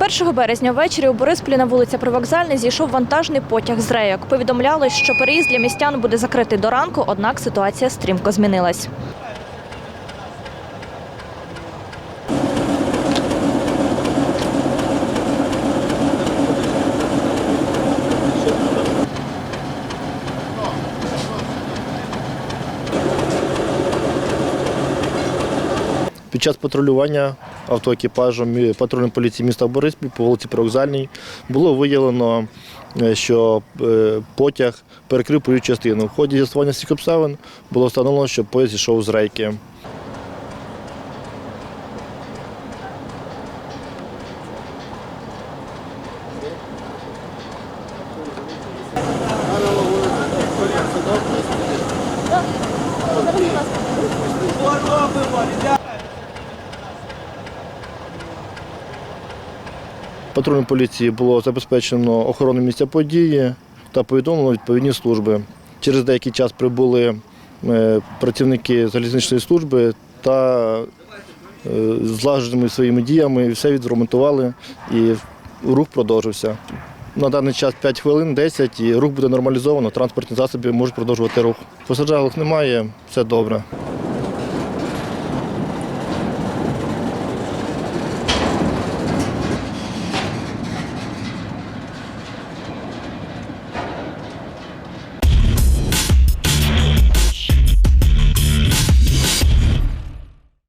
1 березня ввечері у Борисполі на вулиці Привокзальний зійшов вантажний потяг з рейок. Повідомляли, що переїзд для містян буде закритий до ранку, однак ситуація стрімко змінилась. Під час патрулювання автоекіпажем патрульної поліції міста Бориспіль по вулиці Привокзальній було виявлено, е, що е, потяг перекрив проїзд частину. В ході з'ясування всіх обставин було встановлено, що поїзд йшов з рейки. Патрульній поліції було забезпечено охорону місця події та повідомлено відповідні служби. Через деякий час прибули е, працівники залізничної служби та е, злагодженими своїми діями все відремонтували і рух продовжився. На даний час 5 хвилин, 10 і рух буде нормалізовано, транспортні засоби можуть продовжувати рух. Посаджалок немає, все добре.